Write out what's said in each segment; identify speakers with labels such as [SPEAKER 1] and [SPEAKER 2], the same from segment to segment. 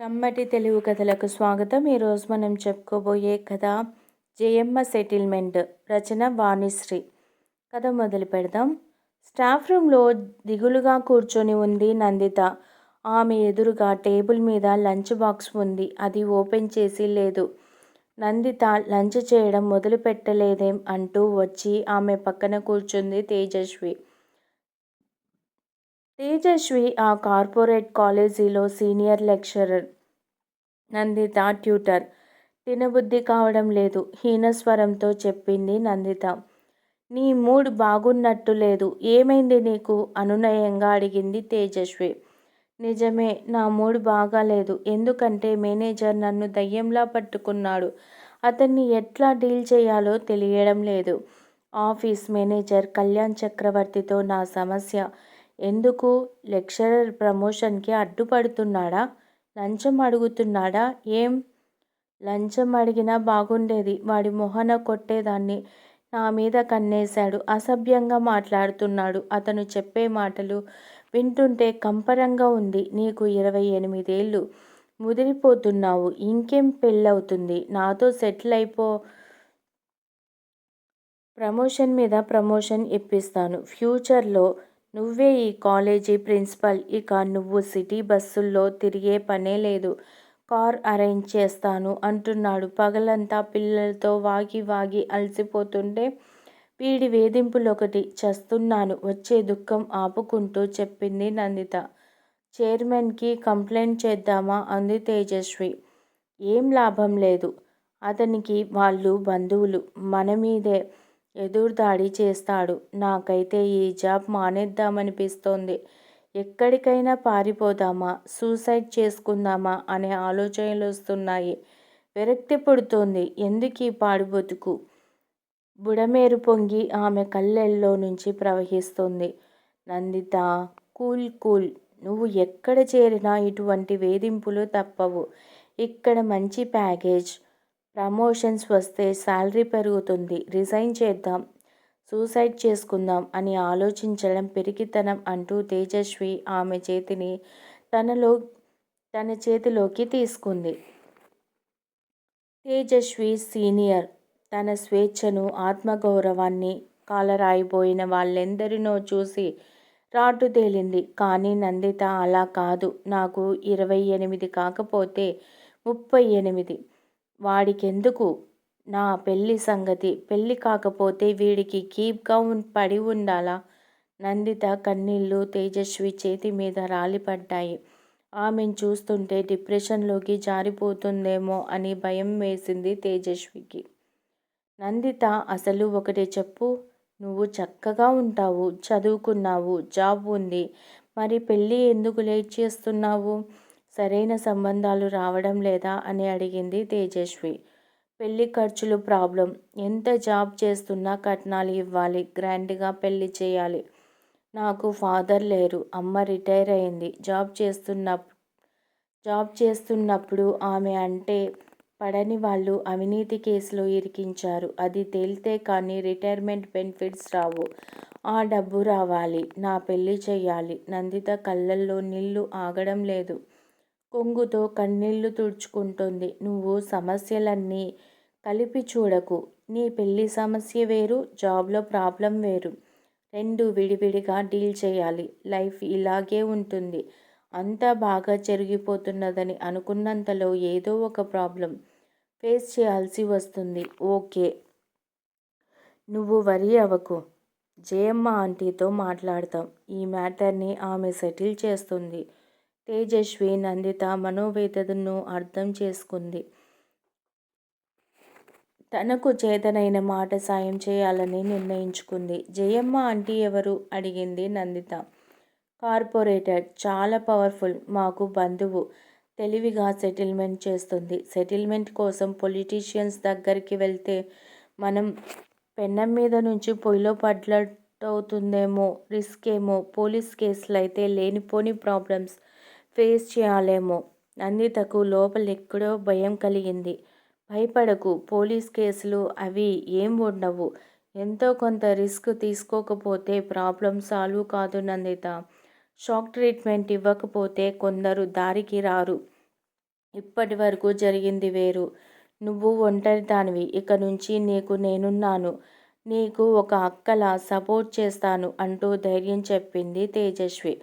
[SPEAKER 1] కమ్మటి తెలుగు కథలకు స్వాగతం. ఈరోజు మనం చెప్పుకోబోయే కథ జయమ్మ సెటిల్మెంట్ రచన వాణిశ్రీ. కథ మొదలు పెడదాం. స్టాఫ్ రూమ్లో దిగులుగా కూర్చొని ఉంది నందిత. ఆమె ఎదురుగా టేబుల్ మీద లంచ్ బాక్స్ ఉంది. అది ఓపెన్ చేసి లేదు. నందిత లంచ్ చేయడం మొదలు పెట్టలేదేం అంటూ వచ్చి ఆమె పక్కన కూర్చుంది తేజస్వి. తేజస్వి ఆ కార్పొరేట్ కాలేజీలో సీనియర్ లెక్చరర్ నందిత ట్యూటర్. తినబుద్ధి కావడం లేదు. హీనస్వరంతో చెప్పింది నందిత. నీ మూడ్ బాగున్నట్టు లేదు. ఏమైంది నీకు? అనునయంగా అడిగింది తేజస్వి. నిజమే నా మూడ్ బాగాలేదు. ఎందుకంటే మేనేజర్ నన్ను దయ్యంలా పట్టుకున్నాడు. అతన్ని ఎట్లా డీల్ చేయాలో తెలియడం లేదు. ఆఫీస్ మేనేజర్ కళ్యాణ్ చక్రవర్తితో నా సమస్య ఎందుకు? లెక్చరర్ ప్రమోషన్కి అడ్డుపడుతున్నాడా? లంచం అడుగుతున్నాడా? ఏం? లంచం అడిగినా బాగుండేది. వాడి మొహన కొట్టేదాన్ని నా మీద కన్నేశాడు. అసభ్యంగా మాట్లాడుతున్నాడు. అతను చెప్పే మాటలు వింటుంటే కంపరంగా ఉంది. నీకు ఇరవై ఎనిమిదేళ్ళు ముదిరిపోతున్నావు. ఇంకేం పెళ్ళవుతుంది? నాతో సెటిల్ అయిపో ప్రమోషన్ మీద ప్రమోషన్ ఇప్పిస్తాను. ఫ్యూచర్లో నువ్వే ఈ కాలేజీ ప్రిన్సిపల్. ఇక నువ్వు సిటీ బస్సుల్లో తిరిగే పనే లేదు. కార్ అరేంజ్ చేస్తాను అంటున్నాడు. పగలంతా పిల్లలతో వాగి వాగి అలసిపోతుంటే వీడి వేధింపులొకటి చస్తున్నాను. వచ్చే దుఃఖం ఆపుకుంటూ చెప్పింది నందిత. చైర్మన్కి కంప్లైంట్ చేద్దామా? అంది తేజస్వి. ఏం లాభం లేదు. అతనికి వాళ్ళు బంధువులు. మన మీదే ఎదురుదాడి చేస్తాడు. నాకైతే ఈ జాబ్ మానేద్దామనిపిస్తోంది. ఎక్కడికైనా పారిపోదామా? సూసైడ్ చేసుకుందామా? అనే ఆలోచనలు వస్తున్నాయి. విరక్తి పుడుతోంది. ఎందుకు ఈ పాడు బతుకు? బుడమేరు పొంగి ఆమె కళ్ళెల్లో నుంచి ప్రవహిస్తుంది. Nanditha cool cool. నువ్వు ఎక్కడ చేరినా ఇటువంటి వేధింపులు తప్పవు. ఇక్కడ మంచి ప్యాకేజ్. ప్రమోషన్స్ వస్తే శాలరీ పెరుగుతుంది. రిజైన్ చేద్దాం. సూసైడ్ చేసుకుందాం అని ఆలోచించడం పెరిగితనం అంటూ తేజస్వి ఆమె చేతిని తనలో తన చేతిలోకి తీసుకుంది. తేజస్వి సీనియర్. తన స్వేచ్ఛను ఆత్మగౌరవాన్ని కాలరాయిపోయిన వాళ్ళెందరినో చూసి రాటు తేలింది. కానీ నందిత అలా కాదు. నాకు ఇరవై ఎనిమిది కాకపోతే ముప్పై ఎనిమిది. వాడికెందుకు? నా పెళ్ళి సంగతి పెళ్ళి కాకపోతే వీడికి కీప్గా పడి ఉండాలా? నందిత కన్నీళ్ళు తేజస్వి చేతి మీద రాలిపడ్డాయి. ఆమెను చూస్తుంటే డిప్రెషన్లోకి జారిపోతుందేమో అని భయం వేసింది తేజస్వికి. నందిత అసలు ఒకటి చెప్పు. నువ్వు చక్కగా ఉంటావు చదువుకున్నావు జాబ్ ఉంది. మరి పెళ్ళి ఎందుకు లేట్ చేస్తున్నావు? సరైన సంబంధాలు రావడం లేదా? అని అడిగింది తేజస్వి. పెళ్ళి ఖర్చులు ప్రాబ్లం. ఎంత జాబ్ చేస్తున్నా కట్నాలు ఇవ్వాలి. గ్రాండ్గా పెళ్ళి చేయాలి. నాకు ఫాదర్ లేరు. అమ్మ రిటైర్ అయింది. జాబ్ చేస్తున్న జాబ్ చేస్తున్నప్పుడు ఆమె అంటే పడని వాళ్ళు అవినీతి కేసులో ఇరికించారు. అది తేలితే కానీ రిటైర్మెంట్ బెనిఫిట్స్ రావు. ఆ డబ్బు రావాలి. నా పెళ్ళి చేయాలి. నందిత కళ్ళల్లో నీళ్ళు ఆగడం లేదు. కొంగుతో కన్నీళ్ళు తుడుచుకుంటుంది. నువ్వు సమస్యలన్నీ కలిపి చూడకు. నీ పెళ్ళి సమస్య వేరు జాబ్లో ప్రాబ్లం వేరు. రెండు విడివిడిగా డీల్ చేయాలి. లైఫ్ ఇలాగే ఉంటుంది. అంతా బాగా జరిగిపోతున్నదని అనుకున్నంతలో ఏదో ఒక ప్రాబ్లం ఫేస్ చేయాల్సి వస్తుంది. ఓకే. నువ్వు వరి అవ్వకు. జయమ్మ ఆంటీతో మాట్లాడతాం. ఈ మ్యాటర్ని ఆమె సెటిల్ చేస్తుంది. తేజస్వి నందిత మనోవేదనను అర్థం చేసుకుంది. తనకు చేతనైన మాట సాయం చేయాలని నిర్ణయించుకుంది. జయమ్మ ఆంటీ ఎవరు? అడిగింది నందిత. కార్పొరేటర్. చాలా పవర్ఫుల్. మాకు బంధువు. తెలివిగా సెటిల్మెంట్ చేస్తుంది. సెటిల్మెంట్ కోసం పొలిటీషియన్స్ దగ్గరికి వెళ్తే మనం పెన్నం మీద నుంచి పొయ్యిలో పడ్లట్టవుతుందేమో రిస్క్ ఏమో పోలీస్ కేసులు అయితే లేనిపోని ప్రాబ్లమ్స్. ఫేస్ చేయాలేమో. నందితకు లోపలెక్కడో భయం కలిగింది. భయపడకు పోలీస్ కేసులు అవి ఏం ఉండవు. ఎంతో కొంత రిస్క్ తీసుకోకపోతే ప్రాబ్లం సాల్వ్ కాదు నందిత. షాక్ ట్రీట్మెంట్ ఇవ్వకపోతే కొందరు దారికి రారు. ఇప్పటి వరకు జరిగింది వేరు. నువ్వు ఒంటరి దానివి ఇక నుంచి నీకు నేనున్నాను. నీకు ఒక అక్కలా సపోర్ట్ చేస్తాను అంటూ ధైర్యం చెప్పింది తేజస్వి.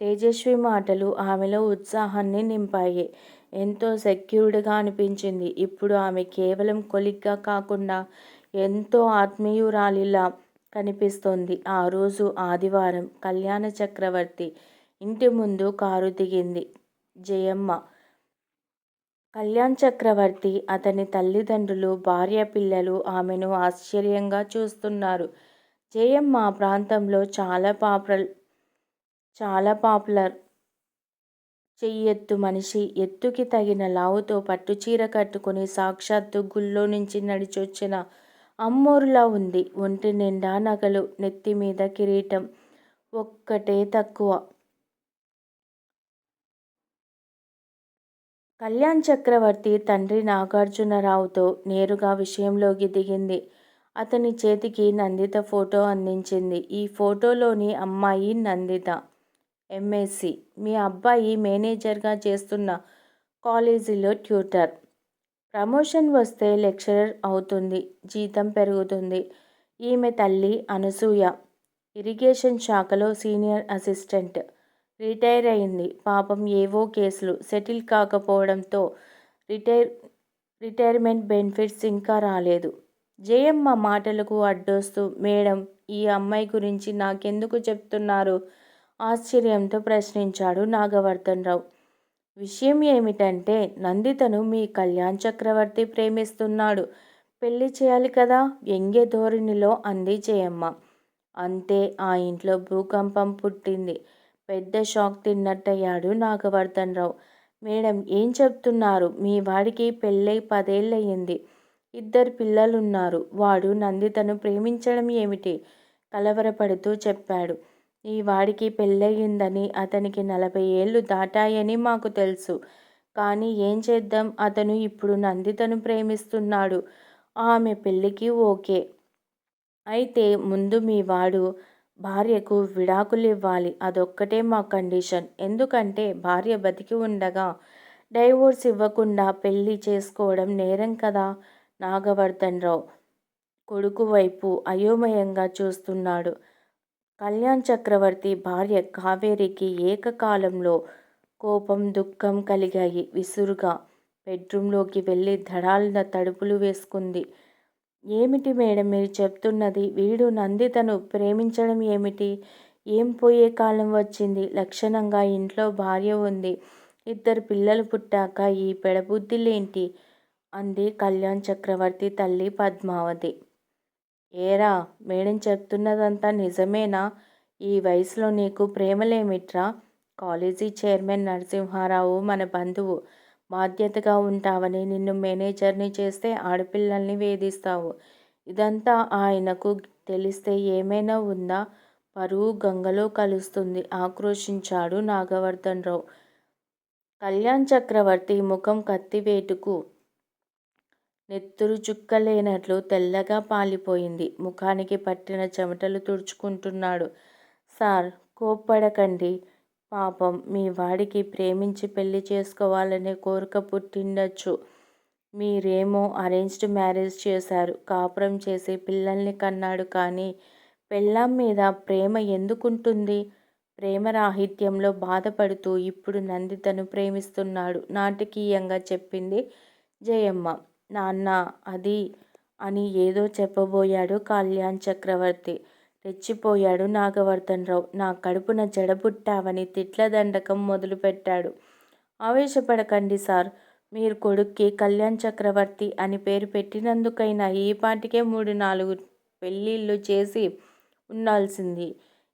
[SPEAKER 1] తేజస్వి మాటలు ఆమెలో ఉత్సాహాన్ని నింపాయి. ఎంతో సెక్యూర్డ్గా అనిపించింది. ఇప్పుడు ఆమె కేవలం కొలిగ్గా కాకుండా ఎంతో ఆత్మీయురాలిలా కనిపిస్తోంది. ఆ రోజు ఆదివారం కళ్యాణ చక్రవర్తి ఇంటి ముందు కారు దిగింది. జయమ్మ. కళ్యాణ్ చక్రవర్తి అతని తల్లిదండ్రులు భార్య పిల్లలు ఆమెను ఆశ్చర్యంగా చూస్తున్నారు. జయమ్మ ప్రాంతంలో చాలా పాపులర్ చాలా పాపులర్. చెయ్యెత్తు మనిషి. ఎత్తుకి తగిన లావుతో పట్టుచీర కట్టుకుని సాక్షాత్తు గుళ్ళో నుంచి నడిచొచ్చిన అమ్మోరులా ఉంది. ఒంటి నిండా నగలు నెత్తి మీద కిరీటం ఒక్కటే తక్కువ. కళ్యాణ్ చక్రవర్తి తండ్రి నాగార్జునరావుతో నేరుగా విషయంలోకి దిగింది. అతని చేతికి నందిత ఫోటో అందించింది. ఈ ఫోటోలోని అమ్మాయి నందిత. ఎంఎస్సి మీ అబ్బాయి మేనేజర్గా చేస్తున్న కాలేజీలో ట్యూటర్. ప్రమోషన్ వస్తే లెక్చరర్ అవుతుంది. జీతం పెరుగుతుంది. ఈమె తల్లి అనసూయ. ఇరిగేషన్ శాఖలో సీనియర్ అసిస్టెంట్. రిటైర్ అయింది. పాపం ఏవో కేసులు. సెటిల్ కాకపోవడంతో రిటైర్ రిటైర్మెంట్ బెనిఫిట్స్ ఇంకా రాలేదు. జయమ్మ మాటలకు అడ్డొస్తూ మేడం ఈ అమ్మాయి గురించి నాకెందుకు చెప్తున్నారు? ఆశ్చర్యంతో ప్రశ్నించాడు నాగవర్ధన్ రావు విషయం ఏమిటంటే నందితను మీ కళ్యాణ్ చక్రవర్తి ప్రేమిస్తున్నాడు. పెళ్ళి చేయాలి కదా? వ్యంగ్య ధోరణిలో అంది జయమ్మ. అంతే ఆ ఇంట్లో భూకంపం పుట్టింది. పెద్ద షాక్ తిన్నట్టయ్యాడు నాగవర్ధన్ రావు మేడం ఏం చెప్తున్నారు? మీ వాడికి పెళ్ళై పదేళ్ళయ్యింది ఇద్దరు పిల్లలున్నారు. వాడు నందితను ప్రేమించడం ఏమిటి? కలవరపడుతూ చెప్పాడు. ఈ వాడికి పెళ్ళయిందని అతనికి నలభై ఏళ్ళు దాటాయని మాకు తెలుసు. కానీ ఏం చేద్దాం? అతను ఇప్పుడు నందితను ప్రేమిస్తున్నాడు. ఆమె పెళ్ళికి ఓకే. అయితే ముందు మీ వాడు భార్యకు విడాకులు ఇవ్వాలి అదొక్కటే మా కండిషన్. ఎందుకంటే భార్య బతికి ఉండగా డైవోర్స్ ఇవ్వకుండా పెళ్ళి చేసుకోవడం నేరం కదా? నాగవర్ధన్ రావు కొడుకు వైపు అయోమయంగా చూస్తున్నాడు. కళ్యాణ్ చక్రవర్తి భార్య కావేరికి ఏకకాలంలో కోపం దుఃఖం కలిగాయి. విసురుగా బెడ్రూంలోకి వెళ్ళి ధడాలన తడుపులు వేసుకుంది. ఏమిటి మేడం మీరు చెప్తున్నది? వీడు నందితను ప్రేమించడం ఏమిటి? ఏం పోయే కాలం వచ్చింది? లక్షణంగా ఇంట్లో భార్య ఉంది. ఇద్దరు పిల్లలు పుట్టాక ఈ పెడబుద్ధిలేంటి? అంది కళ్యాణ్ చక్రవర్తి తల్లి పద్మావతి. ఏరా మేడం చెప్తున్నదంతా నిజమేనా? ఈ వయసులో నీకు ప్రేమలేమిట్రా? కాలేజీ చైర్మన్ నరసింహారావు మన బంధువు. బాధ్యతగా ఉంటావని నిన్ను మేనేజర్ని చేస్తే ఆడపిల్లల్ని వేధిస్తావు. ఇదంతా ఆయనకు తెలిస్తే ఏమైనా ఉందా? పరువు గంగలో కలుస్తుంది ఆక్రోశించాడు నాగవర్ధన్ రావు. కళ్యాణ్ చక్రవర్తి ముఖం కత్తివేటుకు నెత్తురు చుక్కలేనట్లు తెల్లగా పాలిపోయింది. ముఖానికి పట్టిన చెమటలు తుడుచుకుంటున్నాడు. సార్ కోప్పడకండి. పాపం మీ వాడికి ప్రేమించి పెళ్ళి చేసుకోవాలనే కోరిక పుట్టిండొచ్చు. మీరేమో అరేంజ్డ్ మ్యారేజ్ చేశారు. కాపురం చేసి పిల్లల్ని కన్నాడు. కానీ పెళ్ళాం మీద ప్రేమ ఎందుకుంటుంది? ప్రేమ రాహిత్యంలో బాధపడుతూ ఇప్పుడు నందితను ప్రేమిస్తున్నాడు. నాటకీయంగా చెప్పింది జయమ్మ. నాన్న అది అని ఏదో చెప్పబోయాడు కళ్యాణ్ చక్రవర్తి. రెచ్చిపోయాడు నాగవర్ధనరావు. నా కడుపున జడబుట్టావని తిట్ల దండకం మొదలుపెట్టాడు. ఆవేశపడకండి సార్. మీరు కొడుక్కి కళ్యాణ్ చక్రవర్తి అని పేరు పెట్టినందుకైనా ఈ పాటికే మూడు నాలుగు పెళ్ళిళ్ళు చేసి ఉండాల్సింది.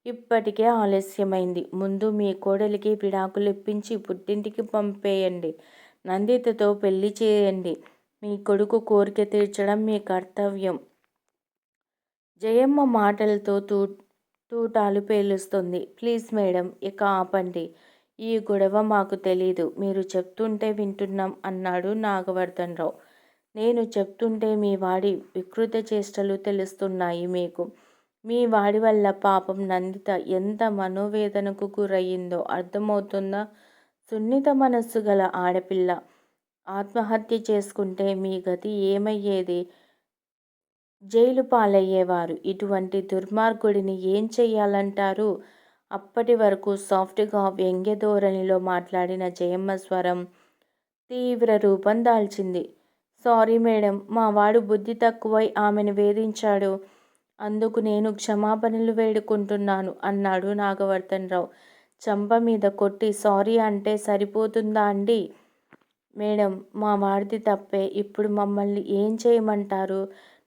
[SPEAKER 1] ఇప్పటికే ఆలస్యమైంది. ముందు మీ కోడలికి విడాకులు ఇప్పించి పుట్టింటికి పంపేయండి. నందితతో పెళ్ళి చేయండి. మీ కొడుకు కోరిక తీర్చడం మీ కర్తవ్యం. జయమ్మ మాటలతో తూ తూటాలు పేలుస్తుంది. ప్లీజ్ మేడం ఇక ఆపండి. ఈ గొడవ మాకు తెలీదు. మీరు చెప్తుంటే వింటున్నాం అన్నాడు నాగవర్ధన్ రావు నేను చెప్తుంటే మీ వాడి వికృత చేష్టలు తెలుస్తున్నాయి మీకు. మీ వాడి వల్ల పాపం నందిత ఎంత మనోవేదనకు గురయ్యిందో అర్థమవుతుందా? సున్నిత మనస్సు గల ఆడపిల్ల. ఆత్మహత్య చేసుకుంటే మీ గతి ఏమయ్యేది? జైలు పాలయ్యేవారు. ఇటువంటి దుర్మార్గుడిని ఏం చెయ్యాలంటారు? అప్పటి వరకు సాఫ్ట్గా వ్యంగ్య ధోరణిలో మాట్లాడిన జయమ్మ స్వరం తీవ్ర రూపం దాల్చింది. సారీ మేడం మా వాడు బుద్ధి తక్కువై ఆమెను వేధించాడు. అందుకు నేను క్షమాపణలు వేడుకుంటున్నాను అన్నాడు నాగవర్ధన్ రావు. చంప మీద కొట్టి సారీ అంటే సరిపోతుందా అండి? మేడం మా వాడిది తప్పే. ఇప్పుడు మమ్మల్ని ఏం చేయమంటారు?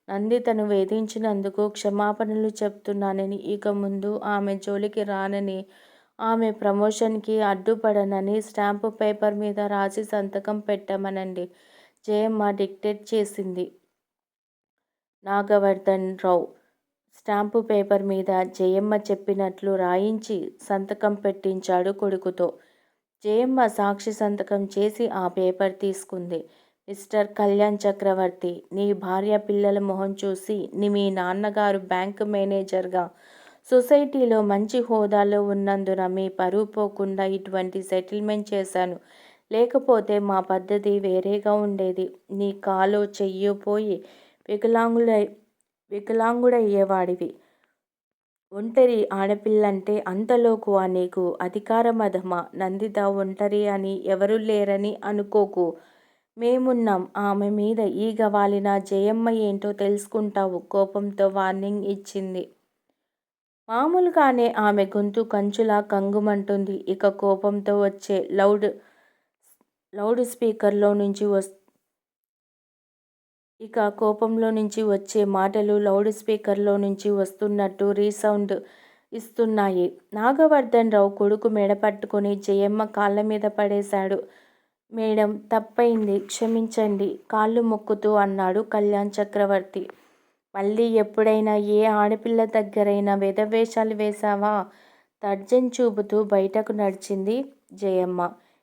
[SPEAKER 1] నందితను వేధించినందుకు క్షమాపణలు చెప్తున్నానని ఇక ముందు ఆమె జోలికి రానని ఆమె ప్రమోషన్కి అడ్డుపడనని స్టాంపు పేపర్ మీద రాసి సంతకం పెట్టమనండి. జయమ్మ డిక్టేట్ చేసింది. నాగవర్ధన్ రావు. స్టాంపు పేపర్ మీద జయమ్మ చెప్పినట్లు రాయించి సంతకం పెట్టించాడు కొడుకుతో. జయమ్మ సాక్షి సంతకం చేసి ఆ పేపర్ తీసుకుంది. మిస్టర్ కళ్యాణ్ చక్రవర్తి నీ భార్య పిల్లల మొహం చూసి నీ మీ నాన్నగారు బ్యాంకు మేనేజర్గా సొసైటీలో మంచి హోదాలో ఉన్నందున మీ పరువు పోకుండా ఇటువంటి సెటిల్మెంట్ చేశాను. లేకపోతే మా పద్ధతి వేరేగా ఉండేది. నీ కాలో చెయ్యో పోయి వికలాంగులై వికలాంగుడయ్యేవాడివి. ఒంటరి ఆడపిల్లంటే అనేకు నీకు అధికారమధమా నందిత ఒంటరి అని ఎవరు లేరని అనుకోకు. మేమున్నాం ఆమె మీద ఈగ వాలిన జయమ్మ ఏంటో తెలుసుకుంటావు కోపంతో వార్నింగ్ ఇచ్చింది. మామూలుగానే ఆమె గొంతు కంచులా కంగుమంటుంది. ఇక కోపంతో వచ్చే లౌడ్ లౌడ్ స్పీకర్లో నుంచి వస్తు ఇక కోపంలో నుంచి వచ్చే మాటలు లౌడ్ స్పీకర్లో నుంచి వస్తున్నట్టు రీసౌండ్ ఇస్తున్నాయి. నాగవర్ధన్ రావు కొడుకు మెడ పట్టుకుని జయమ్మ కాళ్ళ మీద పడేశాడు. మేడం తప్పైంది క్షమించండి కాళ్ళు మొక్కుతూ అన్నాడు కళ్యాణ్ చక్రవర్తి. మళ్ళీ ఎప్పుడైనా ఏ ఆడపిల్ల దగ్గరైనా వెధవేషాలు వేశావా? తర్జన్ చూపుతూ బయటకు నడిచింది జయమ్మ.